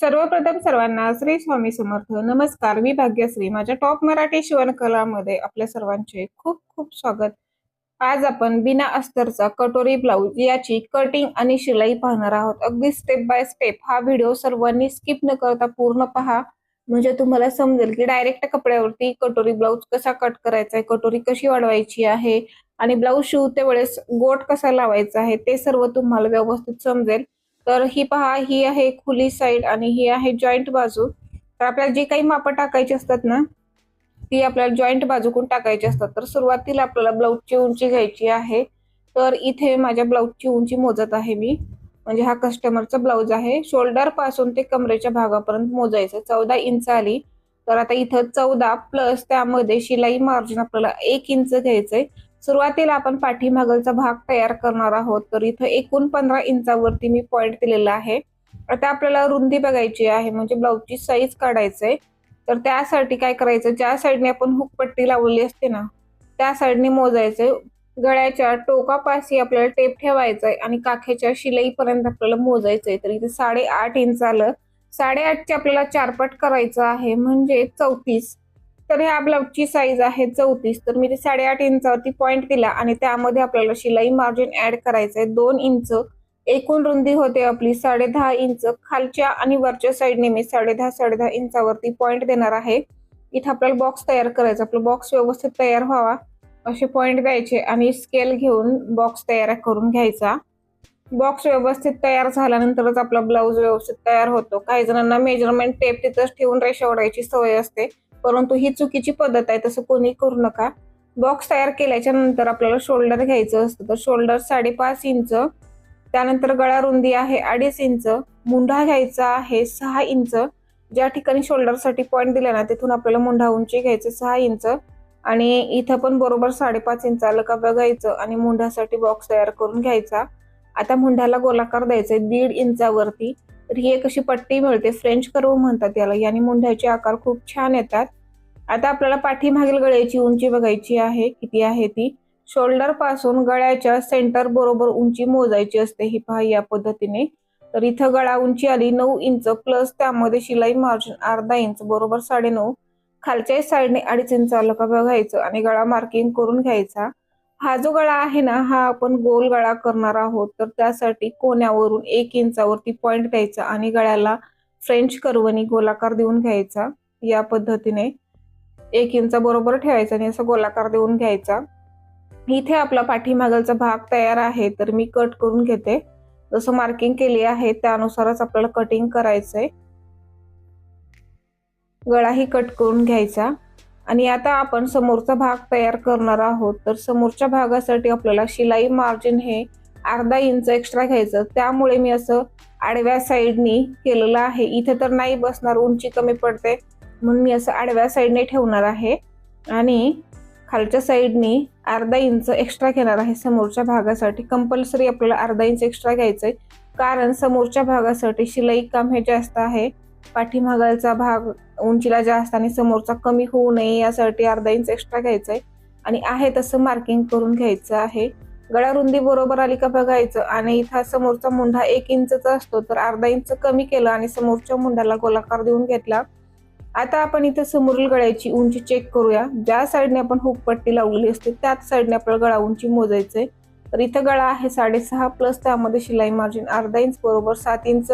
सर्वप्रथम सर्वांना श्री स्वामी समर्थ. नमस्कार. मी भाग्यश्री. माझ्या टॉप मराठी शिवणकलामध्ये आपल्या सर्वांचे खूप खूप स्वागत. आज आपण बिना अस्तरचा कटोरी ब्लाऊज याची कटिंग आणि शिलाई पाहणार आहोत. अगदी स्टेप बाय स्टेप हा व्हिडिओ सर्वांनी स्किप न करता पूर्ण पहा. म्हणजे तुम्हाला समजेल की डायरेक्ट कपड्यावरती कटोरी ब्लाऊज कसा कट करायचा आहे कटोरी कशी वाढवायची आहे आणि ब्लाऊज शिवते वेळेस गोट कसा लावायचा आहे ते सर्व तुम्हाला व्यवस्थित समजेल. तर ही पहा ही आहे खुली साईड आणि ही आहे जॉईंट बाजू. तर आपल्याला जी काही मापं टाकायची असतात ना ती आपल्याला जॉईंट बाजूकडून टाकायची असतात. तर सुरुवातीला आपल्याला ब्लाऊजची उंची घ्यायची आहे. तर इथे माझ्या ब्लाऊजची उंची मोजत आहे मी. म्हणजे हा कस्टमरचा ब्लाऊज आहे. शोल्डरपासून ते कमरेच्या भागापर्यंत मोजायचं. चौदा इंच आली. तर आता इथं चौदा प्लस त्यामध्ये शिलाई मार्जिन आपल्याला एक इंच घ्यायचंय. सुरुवातीला आपण पाठीमागलचा भाग तयार करणार आहोत. तर इथं एकूण पंधरा इंचावरती मी पॉईंट दिलेला आहे. आता आपल्याला रुंदी बघायची आहे म्हणजे ब्लाऊजची साईज काढायचंय. तर त्यासाठी काय करायचं ज्या साईडने आपण हुकपट्टी लावलेली असते ना त्या साईडने मोजायचंय गळ्याच्या टोकापाशी आपल्याला टेप ठेवायचा आहे आणि काखेच्या शिलाईपर्यंत आपल्याला मोजायचंय. तर इथे साडेआठ इंच आलं. साडेआठचे आपल्याला चारपट करायचं आहे म्हणजे चौतीस. तर ह्या ब्लाऊजची साईज आहे चौतीस. तर मी ते साडेआठ इंचावरती पॉईंट दिला आणि त्यामध्ये आपल्याला शिलाई मार्जिन ऍड करायचं आहे दोन इंच एकूण रुंदी होते आपली साडे दहा इंच. खालच्या आणि वरच्या साईडने मी साडे दहा साडे दहा इंचावरती पॉईंट देणार आहे. इथं आपल्याला बॉक्स तयार करायचा. आपला बॉक्स व्यवस्थित तयार व्हावा. असे पॉईंट द्यायचे आणि स्केल घेऊन बॉक्स तयार करून घ्यायचा. बॉक्स व्यवस्थित तयार झाल्यानंतरच आपला ब्लाऊज व्यवस्थित तयार होतो. काही जणांना मेजरमेंट टेप तिथंच ठेवून रेषा ओढायची सवय असते. परंतु ही चुकीची पद्धत आहे तसं कोणी करू नका. बॉक्स तयार केल्याच्यानंतर आपल्याला शोल्डर घ्यायचं असतं. तर शोल्डर साडेपाच इंच त्यानंतर गळा रुंदी आहे अडीच इंच मुंढा घ्यायचा आहे सहा इंच. ज्या ठिकाणी शोल्डरसाठी पॉईंट दिला ना तिथून आपल्याला मुंढा उंची घ्यायचं सहा इंच. आणि इथं पण बरोबर साडेपाच इंच आलं का बघायचं आणि मुंढ्यासाठी बॉक्स तयार करून घ्यायचा. आता मुंढ्याला गोलाकार द्यायचा दीड इंचावरती. ही एक अशी पट्टी मिळते. फ्रेंच कर्व म्हणतात याला. याने मुंढ्याचे आकार खूप छान येतात. आता आपल्याला पाठीमागील गळ्याची उंची बघायची आहे. किती आहे ती? शोल्डरपासून गळ्याच्या सेंटर बरोबर उंची मोजायची असते. ही पहा या पद्धतीने. तर इथं गळा उंची आली नऊ इंच प्लस त्यामध्ये शिलाई मार्जिन अर्धा इंच बरोबर साडे नऊ खालच्या साईडने अडीच इंच आलं का बघायचं. आणि गळा मार्किंग करून घ्यायचा. हा जो गळा आहे ना हा आपण गोल गळा करणार आहोत. तर त्यासाठी कोण्यावरून एक इंचावरती पॉइंट द्यायचा आणि गळ्याला फ्रेंच कर्वनी गोलाकार देऊन घ्यायचा. या पद्धतीने एक इंचा बरोबर ठेवायचा आणि असा गोलाकार देऊन घ्यायचा. इथे आपला पाठीमागलचा भाग तयार आहे तर मी कट करून घेते. जसं मार्किंग केली आहे त्यानुसारच आपल्याला कटिंग करायचंय. गळाही कट करून घ्यायचा. आणि आता आपण समोरचा भाग तयार करणार आहोत. तर समोरच्या भागासाठी आपल्याला शिलाई मार्जिन हे अर्धा इंच एक्स्ट्रा घ्यायचं. त्यामुळे मी असं आडव्या साईडनी केलेलं आहे. इथे तर नाही बसणार उंची कमी पडते. म्हणून मी असं आडव्या साईडने ठेवणार आहे. आणि खालच्या साईडनी अर्धा इंच एक्स्ट्रा घेणार आहे समोरच्या भागासाठी. कंपल्सरी आपल्याला अर्धा इंच एक्स्ट्रा घ्यायचंय. कारण समोरच्या भागासाठी शिलाई काम हे जास्त आहे. पाठीमागालचा भाग उंचीला जास्त आणि समोरचा कमी होऊ नये यासाठी अर्धा इंच एक्स्ट्रा घ्यायचा आहे आणि आहे तसं मार्किंग करून घ्यायचं आहे. गळा रुंदी बरोबर आली का बघायचं. आणि इथं समोरचा मुंढा एक इंचचा असतो तर अर्धा इंच कमी केलं आणि समोरच्या मुंढ्याला गोलाकार देऊन घेतला. आता आपण इथं समोरील गळ्याची उंची चेक करूया. ज्या साईडने आपण हुकपट्टी लावलेली असते त्याच साईडने आपल्याला गळा उंची मोजायचंय. तर इथं गळा आहे साडेसहा प्लस त्यामध्ये शिलाई मार्जिन अर्धा इंच बरोबर सात इंच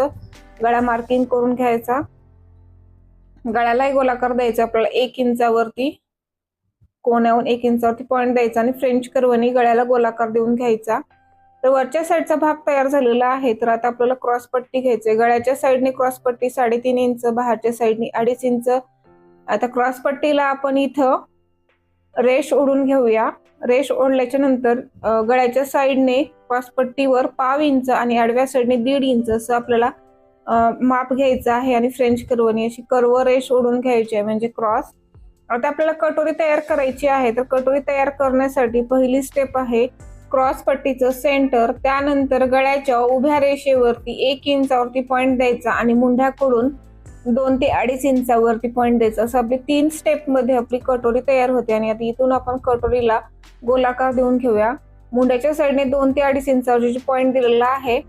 गळा मार्किंग करून घ्यायचा. गळ्यालाही गोलाकार द्यायचा. आपल्याला एक इंचावरती कोण्याहून एक इंचावरती पॉईंट द्यायचा आणि फ्रेंच कर्वनी गळ्याला गोलाकार देऊन घ्यायचा. तर वरच्या साईडचा भाग तयार झालेला आहे. तर आता आपल्याला क्रॉस पट्टी घ्यायची गळ्याच्या साईडने क्रॉस पट्टी साडेतीन इंच बाहेरच्या साईडने अडीच इंच आता क्रॉस पट्टीला आपण इथं रेश ओढून घेऊया. रेश ओढल्याच्या नंतर गळ्याच्या साईडने क्रॉस पट्टीवर पाव इंच आणि आडव्या साईडने दीड इंच असं आपल्याला माप घ्यायचं आहे आणि फ्रेंच करवणी अशी कर्व रेश ओढून घ्यायची आहे म्हणजे क्रॉस. आता आपल्याला कटोरी तयार करायची आहे तर कटोरी तयार करण्यासाठी पहिली स्टेप आहे क्रॉस पट्टीचं सेंटर त्यानंतर गळ्याच्या उभ्या रेषेवरती एक इंचावरती पॉईंट द्यायचा आणि मुंढ्याकडून दोन ते अडीच इंचावरती पॉईंट द्यायचा. असं आपली तीन स्टेपमध्ये आपली कटोरी तयार होते आणि आता इथून आपण कटोरीला गोलाकार देऊन घेऊया. मुंड्याच्या साईडने दोन ते अडीच इंचावरची पॉईंट दिलेला आहे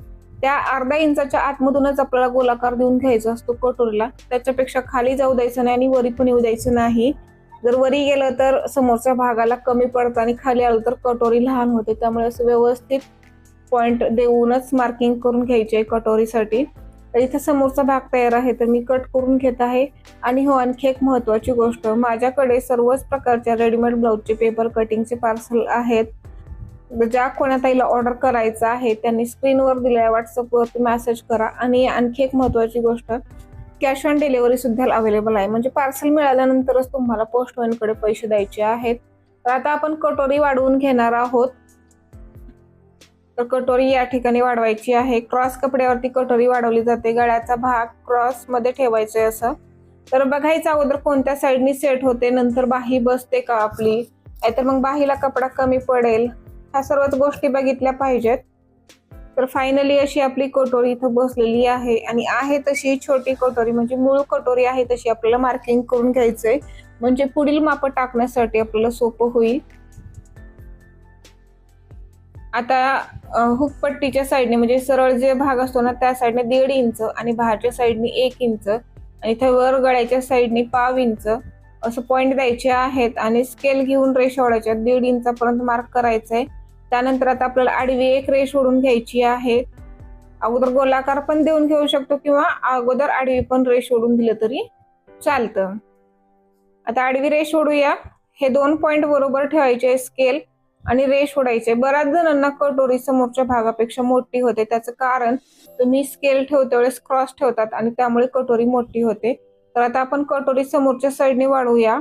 त्या अर्धा इंचाच्या आतमधूनच आपल्याला गोलाकार देऊन घ्यायचा असतो कटोरीला. त्याच्यापेक्षा खाली जाऊ द्यायचं नाही आणि वरी पण येऊ द्यायचं नाही. जर वरी गेलं तर समोरच्या भागाला कमी पडतं आणि खाली आलं तर कटोरी लहान होते. त्यामुळे असं व्यवस्थित पॉइंट देऊनच मार्किंग करून घ्यायची आहे कटोरीसाठी. तर इथे समोरचा भाग तयार आहे तर मी कट करून घेत आहे. आणि हो आणखी एक महत्वाची गोष्ट. माझ्याकडे सर्वच प्रकारच्या रेडीमेड ब्लाऊजचे पेपर कटिंगचे पार्सल आहेत. म्हणजे ज्या कोणाताईला ऑर्डर करायचं आहे त्यांनी स्क्रीनवर दिलेल्या व्हॉट्सअपवरती मेसेज करा. आणि आणखी एक महत्वाची गोष्ट कॅश ऑन डिलिव्हरी सुद्धा अवेलेबल आहे. म्हणजे पार्सल मिळाल्यानंतरच तुम्हाला पोस्टमॅनकडे पैसे द्यायचे आहेत. तर आता आपण कटोरी वाढवून घेणार आहोत. तर कटोरी या ठिकाणी वाढवायची आहे. क्रॉस कपड्यावरती कटोरी वाढवली जाते. गळ्याचा भाग क्रॉसमध्ये ठेवायचा आहे असं. तर बघायचं अगोदर कोणत्या साईडनी सेट होते नंतर बाही बसते का आपली? नाहीतर मग बाहीला कपडा कमी पडेल. ह्या सर्वच गोष्टी बघितल्या पाहिजेत. तर फायनली अशी आपली कटोरी इथं बसलेली आहे आणि आहे तशी छोटी कटोरी म्हणजे मूळ कटोरी आहे तशी आपल्याला मार्किंग करून घ्यायचंय. म्हणजे पुढील माप टाकण्यासाठी आपल्याला सोपं होईल. आता हुकपट्टीच्या साईडने म्हणजे सरळ जे भाग असतो ना त्या साईडने दीड इंच आणि बाहेरच्या साईडने एक इंच आणि इथे वर गळ्याच्या साईडने पाव इंच असं पॉईंट द्यायचे आहेत आणि स्केल घेऊन रेष ओढायच्या दीड इंचापर्यंत मार्क करायचं आहे त्यानंतर आता आपल्याला आडवी एक रेष ओढून घ्यायची आहे. अगोदर गोलाकार पण देऊन घेऊ शकतो किंवा अगोदर आडवी पण रेष ओढून दिलं तरी चालतं. आता आडवी रेष ओढूया हे दोन पॉइंट बरोबर ठेवायचे स्केल आणि रेष ओढायचे बऱ्याच जणांना कटोरी समोरच्या भागापेक्षा मोठी होते. त्याचं कारण तुम्ही स्केल ठेवते वेळेस क्रॉस ठेवतात आणि त्यामुळे कटोरी मोठी होते. तर आता आपण कटोरी समोरच्या साईडने वाढवूया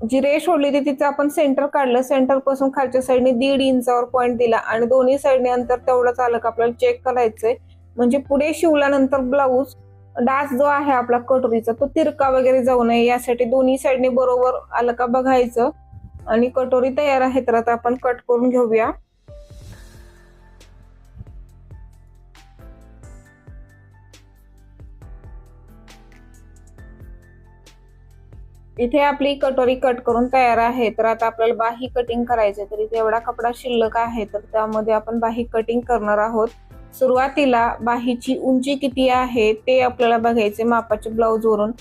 जी रेष ओढली ती तिचं आपण सेंटर काढलं. सेंटरपासून खालच्या साईडने दीड इंचावर पॉईंट दिला आणि दोन्ही साईडने अंतर तेवढंच आलं का आपल्याला चेक करायचंय. म्हणजे पुढे शिवल्यानंतर ब्लाऊज डास जो आहे आपला कटोरीचा तो तिरका वगैरे जाऊ नये. यासाठी दोन्ही साईडने बरोबर आलं का बघायचं. आणि कटोरी तयार आहे तर आता आपण कट करून घेऊया. इथे आपली कटोरी कट करून तयार आहे तर आता आपल्याला बाही कटिंग करायचे तर इथे एवढा कपडा शिल्लक आहे तर त्यामध्ये आपण बाही कटिंग करणार आहोत. सुरुवातीला बाहीची उंची किती आहे ते आपल्याला बघायचे मापाच्या ब्लाऊज वरून.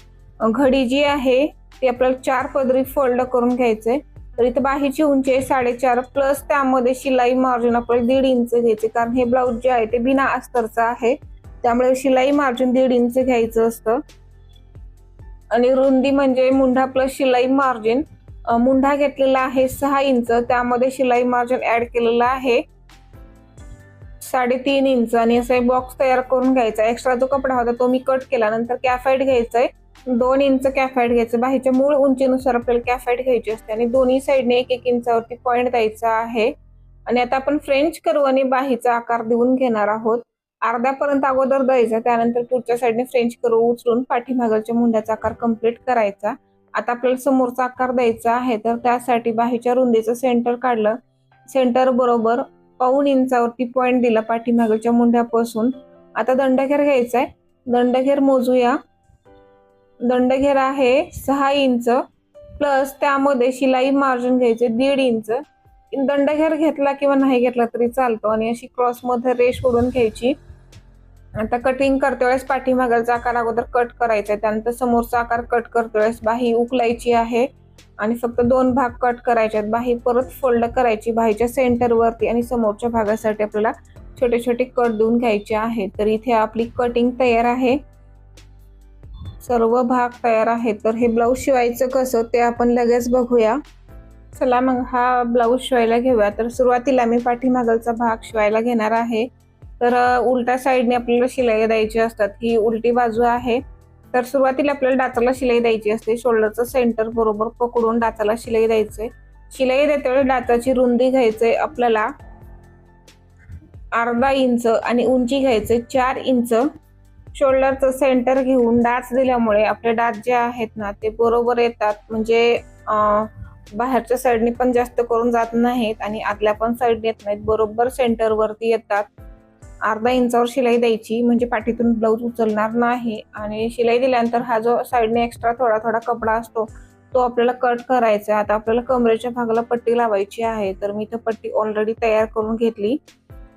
घडी जी आहे ती आपल्याला चार पदरी फोल्ड करून घ्यायचे तर इथे बाहीची उंची आहे साडेचार प्लस त्यामध्ये शिलाई मार्जिन आपल्याला दीड इंच घ्यायचे कारण हे ब्लाऊज जे आहे ते बिना अस्तरचं आहे. त्यामुळे शिलाई मार्जिन दीड इंच घ्यायचं असतं. आणि रुंदी म्हणजे मुंढा प्लस शिलाई मार्जिन मुंढा घेतलेला आहे सहा इंच त्यामध्ये शिलाई मार्जिन ऍड केलेलं आहे. साडेतीन इंच आणि असं बॉक्स तयार करून घ्यायचा एक्स्ट्रा जो कपडा होता तो मी कट केला नंतर कॅफाईट आहे दोन इंच कॅफाईट घ्यायचं. बाहेरच्या मूळ उंचीनुसार आपल्याला कॅफाईट घ्यायची असते आणि दोन्ही साईडने एक एक इंचावरती पॉईंट द्यायचा आहे. आणि आता आपण फ्रेंच करू आणि बाहीचा आकार देऊन घेणार आहोत. अर्ध्यापर्यंत अगोदर द्यायचा त्यानंतर पुढच्या साईडने फ्रेंच करू उचलून पाठीमागलच्या मुंड्याचा आकार कंप्लीट करायचा. आता आपल्याला समोरचा आकार द्यायचा आहे तर त्यासाठी बाहीच्या रुंदीचं सेंटर काढलं. सेंटर बरोबर पाऊन इंचावरती पॉईंट दिला पाठीमागाच्या मुंड्यापासून. आता दंडघेर घ्यायचा आहे दंडघेर मोजूया. दंडघेर आहे सहा इंच प्लस त्यामध्ये शिलाई मार्जिन घ्यायचे दीड इंच. दंडघेर घेतला किंवा नाही घेतला तरी चालतो आणि अशी क्रॉसमध्ये रेष ओढून घ्यायची. आता कटिंग करते वेळेस पाठीमागाचा आकार अगोदर कट करायचा आहे त्यानंतर समोरचा आकार कट करते वेळेस बाही उकलायची आहे. आणि फक्त दोन भाग कट करायचे आहेत. बाही परत फोल्ड करायची बाहीच्या सेंटरवरती आणि समोरच्या भागासाठी आपल्याला छोटे छोटे कट देऊन घ्यायचे आहे. तर इथे आपली कटिंग तयार आहे. सर्व भाग तयार आहे तर हे ब्लाऊज शिवायचं कसं ते आपण लगेच बघूया. चला मग हा ब्लाऊज शिवायला घेऊया. तर सुरुवातीला मी पाठीमागलचा भाग शिवायला घेणार आहे. तर उलट्या साईडने आपल्याला शिलाई द्यायची असतात. ही उलटी बाजू आहे. तर सुरुवातीला आपल्याला डाचाला शिलाई द्यायची असते. शोल्डरचं सेंटर बरोबर पकडून डाचाला शिलाई द्यायचंय. शिलाई देतेवेळी डाचाची रुंदी घ्यायचंय आपल्याला. अर्धा इंच आणि उंची घ्यायचे चार इंच. शोल्डरचं सेंटर घेऊन डाच दिल्यामुळे आपले डाच जे आहेत ना ते बरोबर येतात. म्हणजे बाहेरच्या साईडने पण जास्त करून जात नाहीत आणि आतल्या पण साईड येत नाहीत. बरोबर सेंटरवरती येतात. अर्धा इंचावर शिलाई द्यायची म्हणजे पाठीतून ब्लाऊज उचलणार नाही. आणि शिलाई दिल्यानंतर हा जो साईडने एक्स्ट्रा थोडा थोडा कपडा असतो तो आपल्याला कट करायचा आता आपल्याला कमरेच्या भागाला पट्टी लावायची आहे. तर मी इथं पट्टी ऑलरेडी तयार करून घेतली.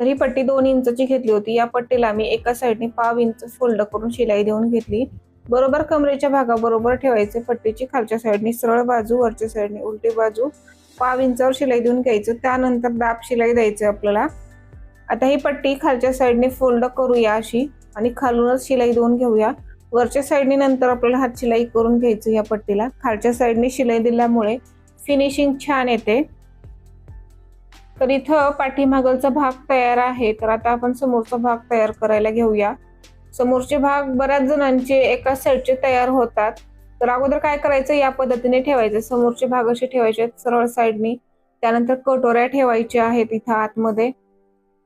तर ही पट्टी दोन इंचची घेतली होती. या पट्टीला मी एका साईडने पाव इंच फोल्ड करून शिलाई देऊन घेतली. बरोबर कमरेच्या भागाबरोबर ठेवायचे पट्टीची खालच्या साईडने सरळ बाजू वरच्या साईडने उलटी बाजू. पाव इंचावर शिलाई देऊन घ्यायचं. त्यानंतर दाब शिलाई द्यायचं आपल्याला. आता ही पट्टी खालच्या साईडने फोल्ड करूया अशी आणि खालूनच शिलाई देऊन घेऊया. वरच्या साईडने नंतर आपल्याला हात शिलाई करून घ्यायचं या पट्टीला. खालच्या साईडने शिलाई दिल्यामुळे फिनिशिंग छान येते. तर इथं पाठीमागलचा भाग तयार आहे. तर आता आपण समोरचा भाग तयार करायला घेऊया. समोरचे भाग बऱ्याच जणांचे एका साईडचे तयार होतात. तर अगोदर काय करायचं? या पद्धतीने ठेवायचे. समोरचे भाग असे ठेवायचे आहेत सरळ साईडनी त्यानंतर कटोऱ्या ठेवायच्या आहेत इथं आतमध्ये.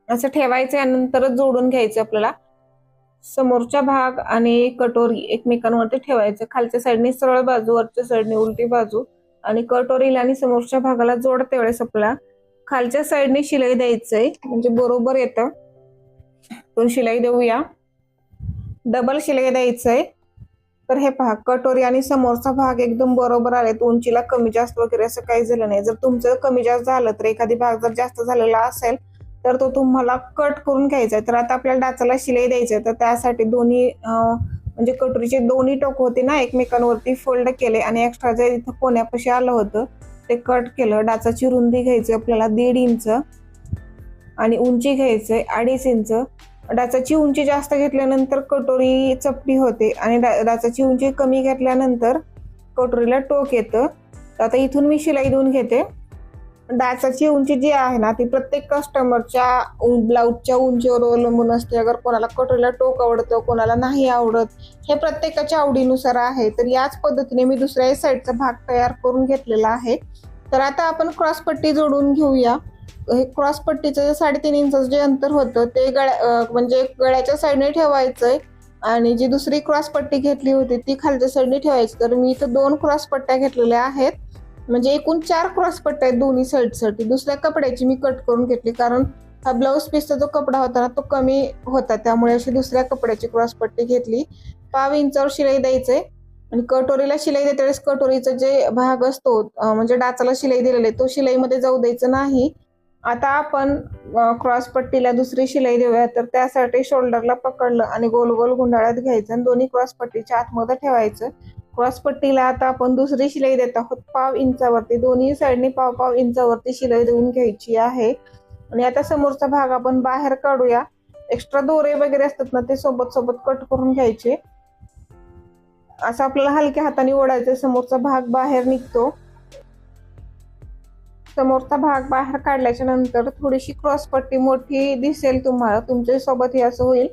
असं ठेवायचं यानंतरच जोडून घ्यायचं आपल्याला. समोरचा भाग आणि कटोरी एकमेकांवरती ठेवायचं. खालच्या साईडने सरळ बाजू वरच्या साईडने उलटी बाजू आणि कटोरीला आणि समोरच्या भागाला जोडते वेळेस आपल्याला. खालच्या साईडने शिलाई द्यायचंय म्हणजे बरोबर येतं. दोन शिलाई देऊया. डबल शिलाई द्यायचंय. तर हे पहा कटोरी आणि समोरचा भाग एकदम बरोबर आलेत. उंचीला कमी जास्त वगैरे असं काही झालं नाही. जर तुमचं कमी जास्त झालं तर एखादी भाग जर जास्त झालेला असेल तर तो तुम्हाला कट करून घ्यायचा आहे तर आता आपल्याला डाचाला शिलाई द्यायची आहे तर त्यासाठी दोन्ही म्हणजे कटोरीचे दोन्ही टोक होते ना एकमेकांवरती फोल्ड केले आणि एक्स्ट्रा जे इथं कोण्यापाशी आलं होतं ते कट केलं. डाचाची रुंदी घ्यायची आपल्याला दीड इंच आणि उंची घ्यायचंय अडीच इंच. डाचाची उंची जास्त घेतल्यानंतर कटोरी चपटी होते आणि डा- डाचाची उंची कमी घेतल्यानंतर कटोरीला टोक येतं. तर आता इथून मी शिलाई देऊन घेते. डाचाची उंची जी आहे ना ती प्रत्येक कस्टमरच्या ब्लाऊजच्या उंचीवर अवलंबून असते. अगर कोणाला कटोरीला टोक आवडतं कोणाला नाही आवडत हे प्रत्येकाच्या आवडीनुसार आहे. तर याच पद्धतीने मी दुसऱ्या साईडचा भाग तयार करून घेतलेला आहे. तर आता आपण क्रॉसपट्टी जोडून घेऊया. हे क्रॉसपट्टीचं जे साडेतीन इंचाचं जे अंतर होतं ते गळ्या म्हणजे गळ्याच्या साईडने ठेवायचंय. आणि जी दुसरी क्रॉस पट्टी घेतली होती ती खालच्या साईडने ठेवायची. तर मी इथं दोन क्रॉसपट्ट्या घेतलेल्या आहेत. म्हणजे एकूण चार क्रॉस पट्ट्या आहेत दोन्ही साईडसाठी दुसऱ्या कपड्याची मी कट करून घेतली कारण हा ब्लाऊज पीसचा जो कपडा होता ना तो कमी होता. त्यामुळे अशी दुसऱ्या कपड्याची क्रॉस पट्टी घेतली. पाव इंचावर शिलाई द्यायचे आणि कटोरीला शिलाई देते वेळेस कटोरीचा जे भाग असतो म्हणजे डाचाला शिलाई दिलेली आहे, तो शिलाईमध्ये जाऊ द्यायचं नाही. आता आपण क्रॉस पट्टीला दुसरी शिलाई देऊया. तर त्यासाठी शोल्डरला पकडलं आणि गोल गोल गुंडाळ्यात घ्यायचं आणि दोन्ही क्रॉस पट्टीच्या आतमध्ये ठेवायचं. क्रॉस पट्टीला आता आपण दुसरी शिलाई देत आहोत. पाव इंचावरती दोन्ही साईडने पाव पाव इंचावरती शिलाई देऊन घ्यायची आहे. आणि आता समोरचा भाग आपण बाहेर काढूया. एक्स्ट्रा दोरे वगैरे असतात ना ते सोबत सोबत कट करून घ्यायचे. असं आपल्याला हलक्या हाताने ओढायचं समोरचा भाग बाहेर निघतो. समोरचा भाग बाहेर काढल्याच्या नंतर थोडीशी क्रॉस पट्टी मोठी दिसेल तुम्हाला. तुमच्यासोबत हे असं होईल.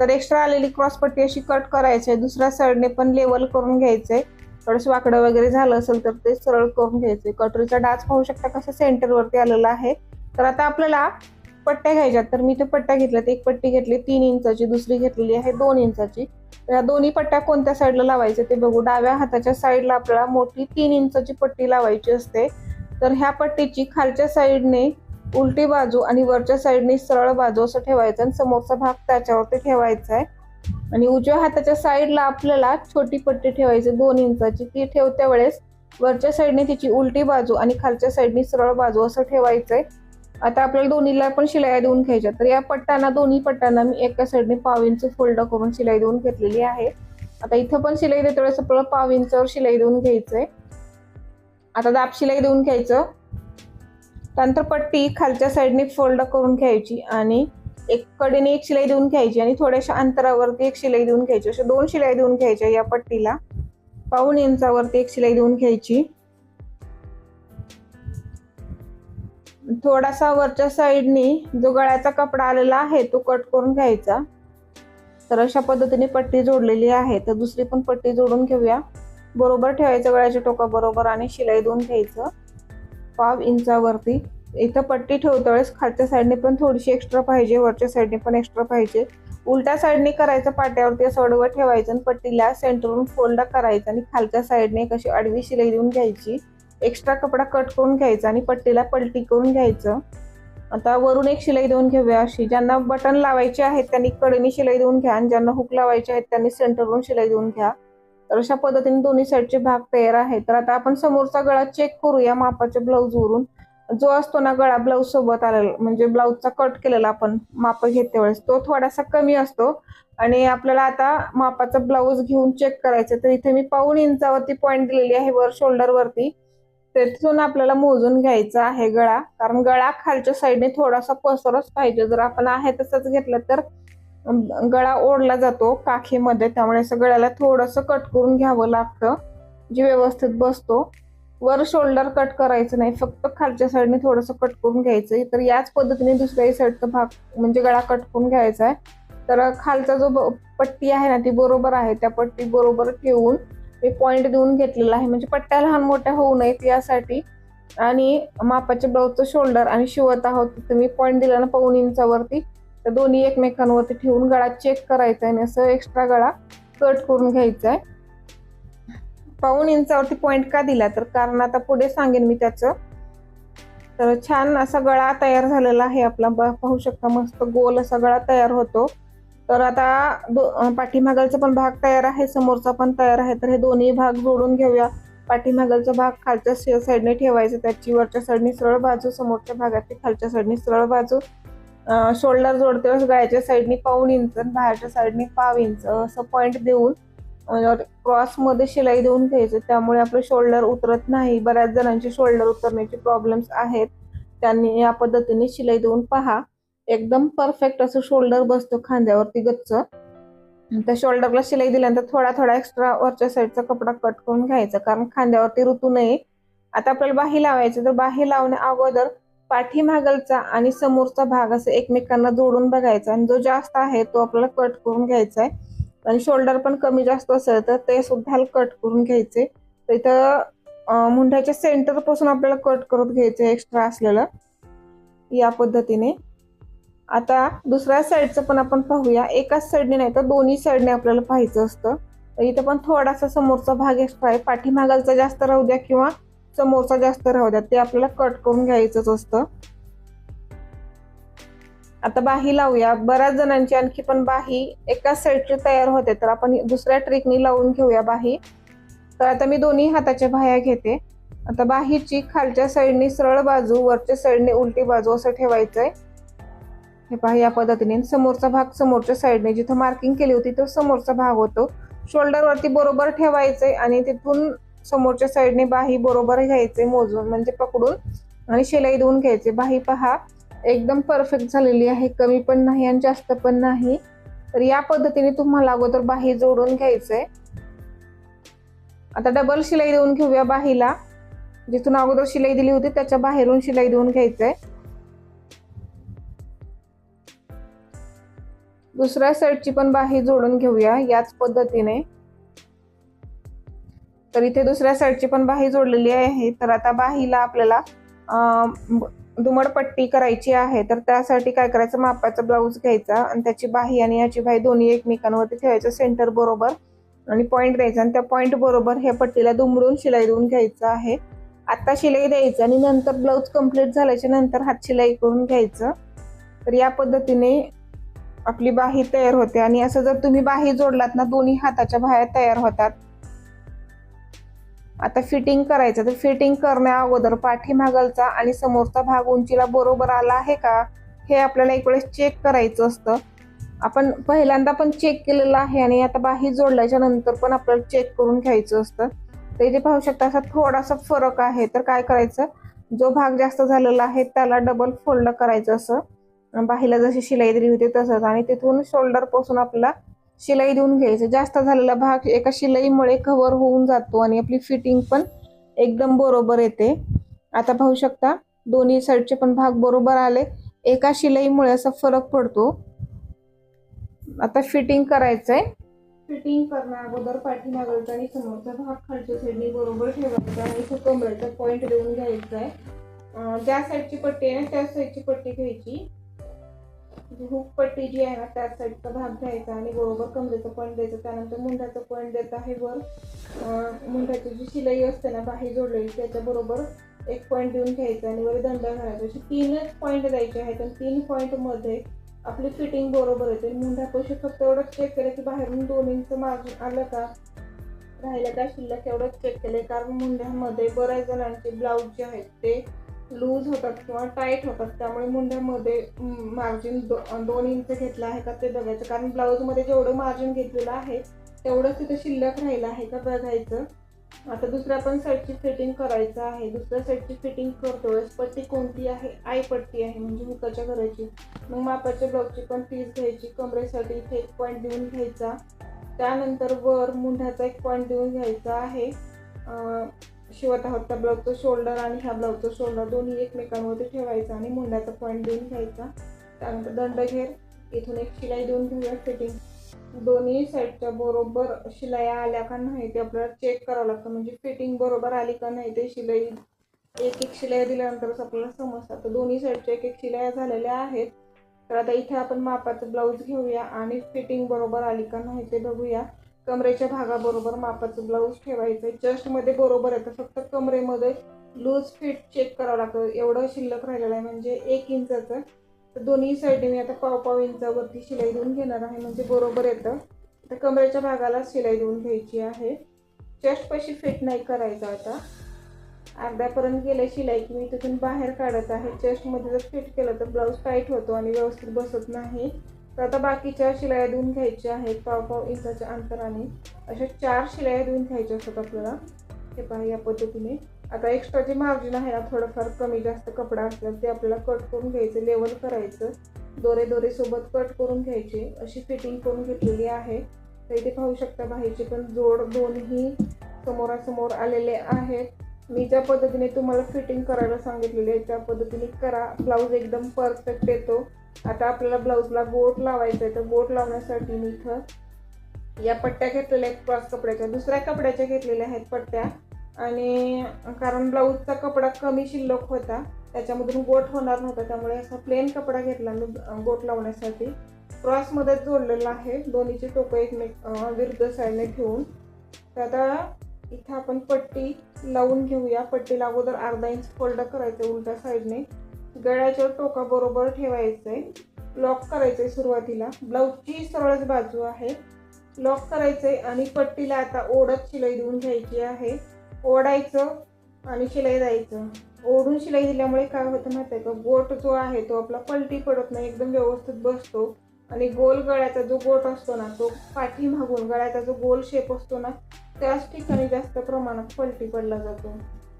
तर एक्स्ट्रा आलेली क्रॉस पट्टी अशी कट करायची आहे. दुसऱ्या साईडने पण लेवल करून घ्यायचंय. थोडंसं वाकडं वगैरे झालं असेल तर ते सरळ करून घ्यायचंय. कटोरीचा डाच पाहू शकता कसं सेंटरवरती आलेला आहे. तर आता आपल्याला पट्ट्या घ्यायच्यात तर मी ते पट्ट्या घेतल्यात. एक पट्टी घेतली तीन इंचाची दुसरी घेतलेली आहे दोन इंचाची. तर या दोन्ही पट्ट्या कोणत्या साईडला लावायच्या ते बघू. डाव्या हाताच्या साईडला आपल्याला मोठी तीन इंचाची पट्टी लावायची असते. तर ह्या पट्टीची खालच्या साईडने उलटी बाजू आणि वरच्या साईडने सरळ बाजू असं ठेवायचं आणि समोरचा भाग त्याच्यावरती ठेवायचा आहे आणि उजव्या हाताच्या साईडला आपल्याला छोटी पट्टी ठेवायची दोन इंचाची. ती ठेवत्या वेळेस वरच्या साईडने तिची उलटी बाजू आणि खालच्या साईडने सरळ बाजू असं ठेवायचंय. आता आपल्याला दोन्हीला पण शिलाई देऊन घ्यायच्या. तर या पट्ट्यांना दोन्ही पट्ट्यांना मी एका साईडने पाव इंच फोल्ड करून शिलाई देऊन घेतलेली आहे. आता इथं पण शिलाई देते वेळेस आपल्याला पाव इंचावर शिलाई देऊन घ्यायचंय. आता दाब शिलाई देऊन घ्यायचं. त्यानंतर पट्टी खालच्या साईडने फोल्ड करून घ्यायची आणि एक कडेने एक शिलाई देऊन घ्यायची आणि थोड्याशा अंतरावरती एक शिलाई देऊन घ्यायची. अशा दोन शिलाई देऊन घ्यायच्या या पट्टीला. पाऊण इंचावरती एक शिलाई देऊन घ्यायची. थोडासा वरच्या साईडने जो गळ्याचा कपडा आलेला आहे तो कट करून घ्यायचा. तर अशा पद्धतीने पट्टी जोडलेली आहे. तर दुसरी पण पट्टी जोडून घेऊया. बरोबर ठेवायचं गळ्याच्या टोका बरोबर आणि शिलाई देऊन घ्यायचं. पाव इंचावरती. इथं पट्टी ठेवता वेळेस खालच्या साईडने पण थोडीशी एक्स्ट्रा पाहिजे वरच्या साईडने पण एक्स्ट्रा पाहिजे. उलट्या साईडने करायचं पाट्यावरती असं अडवं ठेवायचं आणि पट्टीला सेंटरवरून फोल्ड करायचं आणि खालच्या साईडने कशी आडवी शिलाई देऊन घ्यायची. एक्स्ट्रा कपडा कट करून घ्यायचा आणि पट्टीला पलटी करून घ्यायचं. आता वरून एक शिलाई देऊन घेऊया अशी. ज्यांना बटन लावायचे आहेत त्यांनी कडेने शिलाई देऊन घ्या आणि ज्यांना हुक लावायचे आहेत त्यांनी सेंटरवरून शिलाई देऊन घ्या. तर अशा पद्धतीने दोन्ही साईडचे भाग तयार आहेत. तर आता आपण समोरचा गळा चेक करूया मापाच्या ब्लाऊजवरून जो असतो ना गळा ब्लाऊज सोबत आलेला म्हणजे ब्लाऊजचा कट केलेला आपण माप घेते वेळेस तो थोडासा कमी असतो. आणि आपल्याला आता मापाचा ब्लाऊज घेऊन चेक करायचं तर इथे मी पाऊन इंचावरती पॉईंट दिलेली आहे वर शोल्डर वरती. तिथून आपल्याला मोजून घ्यायचा आहे गळा. कारण गळा खालच्या साईडने थोडासा पसरच पाहिजे. जर आपण आहे तसंच घेतलं तर गळा ओढला जातो काखेमध्ये त्यामुळे असं गळ्याला थोडंसं कट करून घ्यावं लागतं. जे व्यवस्थित बसतो. वर शोल्डर कट करायचं नाही फक्त खालच्या साईडने थोडंसं कट करून घ्यायचं. तर याच पद्धतीने दुसऱ्याही साईडचा भाग म्हणजे गळा कट करून घ्यायचा आहे. तर खालचा जो ब- पट्टी आहे ना ती बरोबर आहे. त्या पट्टी बरोबर ठेवून मी पॉईंट देऊन घेतलेला आहे. म्हणजे पट्ट्या लहान मोठ्या होऊ नयेत यासाठी. आणि मापाच्या ब्लाऊजचं शोल्डर आणि शिवत आहोत तर मी पॉईंट दिला ना पाऊन इंचावरती तर दोन्ही एकमेकांवरती ठेवून गळा चेक करायचा आहे आणि असं एक्स्ट्रा गळा कट करून घ्यायचा आहे पाऊन इंचावरती पॉईंट का दिला तर कारण आता पुढे सांगेन मी त्याचं. तर छान असा गळा तयार झालेला आहे आपला. पाहू शकता मस्त गोल असा गळा तयार होतो. तर आता दो- पाठीमागलचा पण भाग तयार आहे समोरचा पण तयार आहे. तर हे दोन्ही भाग जोडून घेऊया. पाठीमागलचा भाग खालच्या साईडने ठेवायचा त्याची वरच्या साईडने सरळ बाजू समोरच्या भागाची खालच्या साईडने सरळ बाजू. शोल्डर जोडते वेळेस गळ्याच्या साईडनी पाऊन इंच बाहेरच्या साईडनी पाव इंच असं पॉईंट देऊन म्हणजे क्रॉसमध्ये शिलाई देऊन घ्यायचं. त्यामुळे आपलं शोल्डर उतरत नाही. बऱ्याच जणांचे शोल्डर उतरण्याचे प्रॉब्लेम्स आहेत. त्यांनी या पद्धतीने शिलाई देऊन पहा. एकदम परफेक्ट असं शोल्डर बसतो खांद्यावरती गच्च. त्या शोल्डरला शिलाई दिल्यानंतर थोडा थोडा एक्स्ट्रा वरच्या साईडचा कपडा कट करून घ्यायचा. कारण खांद्यावरती ऋतू नये. आता आपल्याला बाही लावायचं तर बाही लावण्या अगोदर पाठीमागलचा आणि समोरचा भाग असं एकमेकांना जोडून बघायचा. आणि जो जास्त आहे तो आपल्याला कट करून घ्यायचा आहे आणि शोल्डर पण कमी जास्त असेल तर ते सुद्धा कट करून घ्यायचे. तर इथं मुंढ्याच्या सेंटरपासून आपल्याला कट करत घ्यायचं एक्स्ट्रा असलेलं. या पद्धतीने. आता दुसऱ्या साईडचं पण आपण पाहूया. एकाच साईडने नाही तर दोन्ही साईडने आपल्याला पाहायचं असतं. तर इथं पण थोडासा समोरचा भाग एक्स्ट्रा आहे. पाठीमागालचा जास्त राहू द्या किंवा समोरचा जास्त राहू द्या. ते आपल्याला कट करून घ्यायचंच असतं. आता बाही लावूया. बऱ्याच जणांची आणखी पण बाही एकाच साईडची तयार होते. तर आपण दुसऱ्या ट्रिकनी लावून घेऊया बाही. तर आता मी दोन्ही हाताच्या बाह्या घेते. आता बाहीची खालच्या साईडनी सरळ बाजू वरच्या साईडने उलटी बाजू असं ठेवायचंय. हे पहा या पद्धतीने. समोरचा भाग समोरच्या साईडने जिथं मार्किंग केली होती तो समोरचा भाग होतो. शोल्डरवरती बरोबर बरोबर ठेवायचंय आणि तिथून समोरच्या साईडने बाही बरोबर घ्यायचे मोजून म्हणजे पकडून आणि शिलाई देऊन घ्यायचे. बाही पहा एकदम परफेक्ट झालेली आहे. कमी पण नाही आणि जास्त पण नाही. तर या पद्धतीने तुम्हाला अगोदर बाही जोडून घ्यायचंय. आता डबल शिलाई देऊन घेऊया बाहीला. जिथून अगोदर शिलाई दिली होती त्याच्या बाहेरून शिलाई देऊन घ्यायचंय. दुसऱ्या साईडची पण बाही जोडून घेऊया याच पद्धतीने. तर इथे दुसऱ्या साईडची पण बाही जोडलेली आहे. तर आता बाहीला आपल्याला दुमडपट्टी करायची आहे. तर त्यासाठी काय करायचं? मापाचा ब्लाऊज घ्यायचा आणि त्याची बाही आणि याची बाही दोन्ही एकमेकांवरती ठेवायचं सेंटर बरोबर आणि पॉईंट द्यायचा. आणि त्या पॉईंट बरोबर ह्या पट्टीला दुमडून शिलाई देऊन घ्यायचं आहे. आता शिलाई द्यायचं आणि नंतर ब्लाऊज कंप्लीट झाल्याच्यानंतर हात शिलाई करून घ्यायचं. तर या पद्धतीने आपली बाही तयार होते. आणि असं जर तुम्ही बाही जोडलात ना दोन्ही हाताच्या बाह्या तयार होतात. आता फिटिंग करायचं तर फिटिंग करण्या अगोदर पाठीमागलचा आणि समोरचा भाग उंचीला बरोबर आला आहे का हे आपल्याला एक वेळेस चेक करायचं असतं. आपण पहिल्यांदा पण चेक केलेलं आहे आणि आता बाही जोडल्याच्या नंतर पण आपल्याला चेक करून घ्यायचं असतं. तर इथे पाहू शकता असा थोडासा फरक आहे. तर काय करायचं जो भाग जास्त झालेला आहे त्याला डबल फोल्ड करायचं असं. बाहीला जशी शिलाई दिली होती तसंच आणि तिथून शोल्डरपासून आपल्याला शिलाई देऊन घ्यायचं. जास्त झालेला भाग एका शिलाईमुळे कव्हर होऊन जातो आणि आपली फिटिंग पण एकदम बरोबर येते. आता पाहू शकता दोन्ही साईडचे पण भाग बरोबर आले. एका शिलाईमुळे असा फरक पडतो. आता फिटिंग करायचं आहे फिटिंग करण्या अगोदर पाठीमागचा आणि समोरचा भाग खालच्या साईडने बरोबर ठेवायचा आणि इथं कमरेचा पॉईंट देऊन घ्यायचा आहे ज्या साईडची पट्टी आहे ना त्या साईडची पट्टी घ्यायची. हुक पट्टी जी आहे ना त्या साईडचा भाग घ्यायचा आणि बरोबर कमरेचा पॉईंट द्यायचा. त्यानंतर मुंड्याचं पॉईंट देत आहे वर. मुंड्याची जी शिलाई असते ना बाहेर जोडलेली त्याच्याबरोबर एक पॉईंट देऊन घ्यायचा आणि वर दंड घालायचा. असे तीनच पॉईंट द्यायचे आहेत आणि तीन पॉईंटमध्ये आपली फिटिंग बरोबर येते. मुंढ्यापाशी फक्त एवढंच चेक केलं की बाहेरून दोन इंच मार्जिन आलं का राहिलं का शिल्लक एवढंच चेक केले कारण मुंड्यामध्ये बऱ्याच जणांचे ब्लाऊज जे आहेत ते लूज होतात किंवा टाईट होतात. त्यामुळे मुंड्यामध्ये मार्जिन दो दोन इंच घेतलं आहे का ते बघायचं. कारण ब्लाऊजमध्ये जेवढं मार्जिन घेतलेलं आहे तेवढंच तिथं शिल्लक राहिलं आहे का बघायचं. आता दुसऱ्या पण साईडची फिटिंग करायचं आहे. दुसऱ्या साईडची फिटिंग करतो वेळेस पट्टी कोणती आहे? आई पट्टी आहे म्हणजे हुकाच्या घराची. मग मापाच्या ब्लॉकची पण पीस घ्यायची कमरेसाठी इथे एक पॉईंट देऊन घ्यायचा. त्यानंतर वर मुंढ्याचा एक पॉईंट देऊन घ्यायचा आहे. शिवत आहोत. त्या ब्लाऊजचं शोल्डर आणि ह्या ब्लाऊजचं शोल्डर दोन्ही एकमेकांवरती ठेवायचं आणि मुंड्याचा पॉईंट देऊन घ्यायचा. त्यानंतर दंड घेर. इथून एक शिलाई देऊन घेऊया फिटिंग दोन्ही साईडच्या बरोबर शिलाया आल्या का नाही ते आपल्याला चेक करावं लागतं. म्हणजे फिटिंग बरोबर आली का नाही ते शिलाई एक एक शिलाई दिल्यानंतरच आपल्याला समजतात तर दोन्ही साईडच्या एक एक शिलाया झालेल्या आहेत. तर आता इथे आपण मापाचं ब्लाऊज घेऊया आणि फिटिंग बरोबर आली का नाही ते बघूया. कमरेच्या भागाबरोबर मापाचं ब्लाऊज ठेवायचं चेस्टमध्ये बरोबर येतं फक्त कमरेमध्ये लूज फिट चेक करावं लागतं. एवढं शिल्लक राहिलेलं आहे म्हणजे एक इंचाचं. तर दोन्ही साईडने मी आता पाव पाव इंचावरती शिलाई देऊन घेणार आहे म्हणजे बरोबर येतं. तर कमरेच्या भागाला शिलाई देऊन घ्यायची आहे. चेस्ट पशी फिट नाही करायचं आता. अर्ध्यापर्यंत गेलं शिलाई की मी तिथून बाहेर काढत आहे. चेस्टमध्ये जर फिट केलं तर ब्लाऊज टाईट होतो आणि व्यवस्थित बसत नाही. तर आता बाकीच्या शिलाया देऊन घ्यायच्या आहेत पाव पाव इंचाच्या अंतराने. अशा चार शिलाया देऊन घ्यायच्या असतात आपल्याला. हे पहा या पद्धतीने. आता एक्स्ट्रा जे मार्जिन आहे ना थोडंफार कमी जास्त कपडा असल्यास ते आपल्याला कट करून घ्यायचं लेवल करायचं. दोरे दोरे सोबत कट करून घ्यायचे. अशी फिटिंग करून घेतलेली आहे. तर इथे पाहू शकता बाहेरचे पण जोड दोन्ही समोरासमोर आलेले आहेत. मी ज्या पद्धतीने तुम्हाला फिटिंग करायला सांगितलेली आहे त्या पद्धतीने करा. ब्लाऊज एकदम परफेक्ट येतो. आता आपल्याला ब्लाऊजला बोट लावायचं आहे तर बोट लावण्यासाठी मी इथं या पट्ट्या घेतलेल्या आहेत क्रॉस कपड्याच्या. दुसऱ्या कपड्याच्या घेतलेल्या आहेत पट्ट्या. आणि कारण ब्लाऊजचा कपडा कमी शिल्लक होता त्याच्यामधून गोट होणार नव्हता त्यामुळे असा प्लेन कपडा घेतला मी गोट लावण्यासाठी. क्रॉसमध्येच जोडलेला आहे. दोन्हीचे टोकं एकमेक विरुद्ध साईडने ठेवून. तर आता इथं आपण पट्टी लावून घेऊया. पट्टीला अगोदर अर्धा इंच फोल्ड करायचं उलट्या साईडने गळ्याच्या टोकाबरोबर ठेवायचं आहे. लॉक करायचं आहे सुरुवातीला. ब्लाऊजची सरळच बाजू आहे. लॉक करायचं आहे आणि पट्टीला आता ओढत शिलाई देऊन घ्यायची आहे. ओढायचं आणि शिलाई द्यायचं. ओढून शिलाई दिल्यामुळे काय होतं माहिती आहे का? गोट जो आहे तो आपला पलटी पडत नाही एकदम व्यवस्थित बसतो. आणि गोल गळ्याचा जो गोट असतो ना तो पाठी मागून गळ्याचा जो गोल शेप असतो ना त्याच ठिकाणी जास्त प्रमाणात पलटी पडला जातो.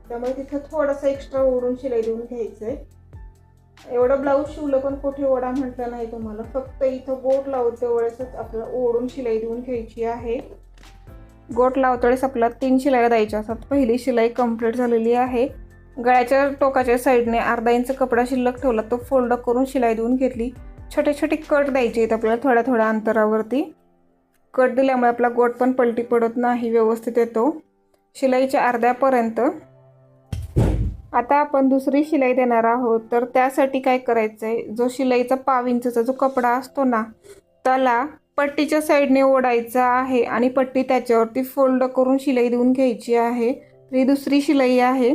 त्यामुळे तिथं थोडंसं एक्स्ट्रा ओढून शिलाई देऊन घ्यायचं आहे एवढं ब्लाऊज शिवलं पण कुठे ओढा म्हटलं नाही तुम्हाला. फक्त इथं गोट लावते वेळेसच आपल्याला ओढून शिलाई देऊन घ्यायची आहे. गोट लावते वेळेस आपल्याला तीन शिलाया द्यायच्या असतात. पहिली शिलाई कंप्लीट झालेली आहे. गळ्याच्या टोकाच्या साईडने अर्धा इंच कपडा शिल्लक ठेवला तो फोल्ड करून शिलाई देऊन घेतली. छोटे छोटे कट द्यायचे आहेत आपल्याला थोड्या थोड्या अंतरावरती. कट दिल्यामुळे आपला गोट पण पलटी पडत नाही व्यवस्थित येतो. शिलाईच्या अर्ध्यापर्यंत. आता आपण दुसरी शिलाई देणार आहोत तर त्यासाठी काय करायचं आहे जो शिलाईचा पाव इंचचा जो कपडा असतो ना त्याला पट्टीच्या साईडने ओढायचा आहे आणि पट्टी त्याच्यावरती फोल्ड करून शिलाई देऊन घ्यायची आहे. ही दुसरी शिलाई आहे.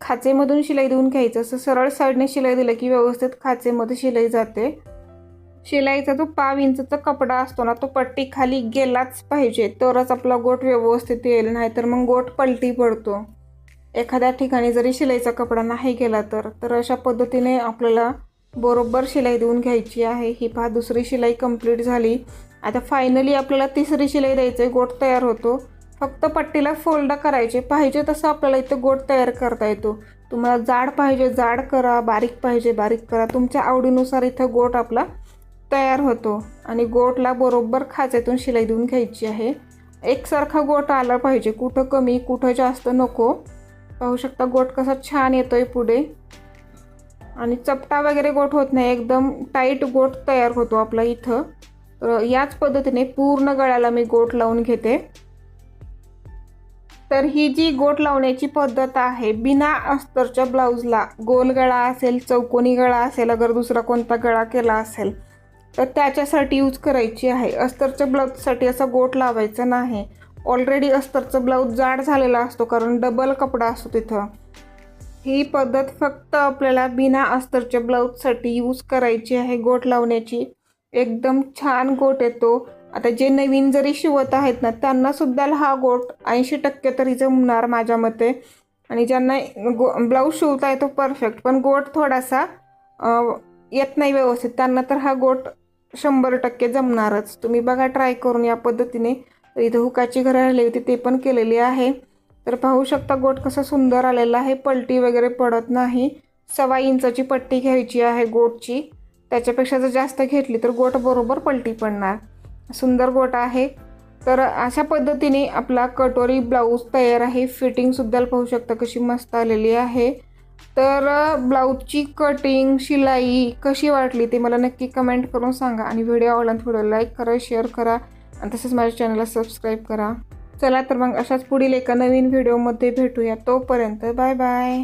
खाचेमधून शिलाई देऊन घ्यायचं असं सरळ साईडने शिलाई दिलं की व्यवस्थित खाचेमध्ये शिलाई जाते. शिलाईचा जो पाव इंचचा कपडा असतो ना तो पट्टी खाली गेलाच पाहिजे. तरच आपला गोट व्यवस्थित येईल नाहीतर मग गोट पलटी पडतो. एखाद्या ठिकाणी जरी शिलाईचा कपडा नाही गेला तर तर अशा पद्धतीने आपल्याला बरोबर शिलाई देऊन घ्यायची आहे. ही पहा दुसरी शिलाई कंप्लीट झाली. आता फायनली आपल्याला तिसरी शिलाई द्यायचं आहे गोट तयार होतो. फक्त पट्टीला फोल्ड करायचे. पाहिजे तसं आपल्याला इथं गोट तयार करता येतो. तुम्हाला जाड पाहिजे जाड करा बारीक पाहिजे बारीक करा. तुमच्या आवडीनुसार इथं गोट आपला तयार होतो आणि गोटला बरोबर खाचेतून शिलाई देऊन घ्यायची आहे. एकसारखा गोट आला पाहिजे. कुठं कमी कुठं जास्त नको. पाहू शकता गोट कसा छान येतोय पुढे. आणि चपटा वगैरे गोट होत नाही. एकदम टाईट गोट तयार होतो आपला इथं. तर याच पद्धतीने पूर्ण गळ्याला मी गोट लावून घेते. तर ही जी गोट लावण्याची पद्धत आहे बिना अस्तरच्या ब्लाऊजला गोल गळा असेल चौकोनी गळा असेल अगर दुसरा कोणता गळा केला असेल तर त्याच्यासाठी यूज करायची आहे. अस्तरच्या ब्लाऊजसाठी असा गोट लावायचा नाही. ऑलरेडी अस्तरचं ब्लाऊज जाड झालेला असतो कारण डबल कपडा असतो तिथं. ही पद्धत फक्त आपल्याला बिना अस्तरच्या ब्लाऊजसाठी यूज करायची आहे गोट लावण्याची. एकदम छान गोट येतो आता जे नवीन जरी शिवत आहेत ना त्यांना सुद्धा हा गोट ऐंशी टक्के तरी जमणार माझ्या मते. आणि ज्यांना गो ब्लाऊज शिवता येतो परफेक्ट पण गोट थोडासा येत नाही व्यवस्थित. त्यांना तर हा गोट शंभर टक्के जमणारच. तुम्ही बघा ट्राय करून या पद्धतीने. तर इथं हुकाची घरं राहिली होती ते पण केलेली आहे. तर पाहू शकता गोट कसा सुंदर आलेला आहे. पलटी वगैरे पडत नाही. सव्वा इंचाची पट्टी घ्यायची आहे गोटची. त्याच्यापेक्षा जर जास्त घेतली तर गोट बरोबर पलटी पडणार. सुंदर गोट आहे. तर अशा पद्धतीने आपला कटोरी ब्लाऊज तयार आहे. फिटिंगसुद्धा पाहू शकता कशी मस्त आलेली आहे. तर ब्लाऊजची कटिंग शिलाई कशी वाटली ते मला नक्की कमेंट करून सांगा आणि व्हिडिओ आवडला तर व्हिडिओ लाईक करा शेअर करा आणि तसंच माझ्या चॅनलला सबस्क्राईब करा. चला तर मग अशाच पुढील एका नवीन व्हिडिओमध्ये भेटूया. तोपर्यंत बाय बाय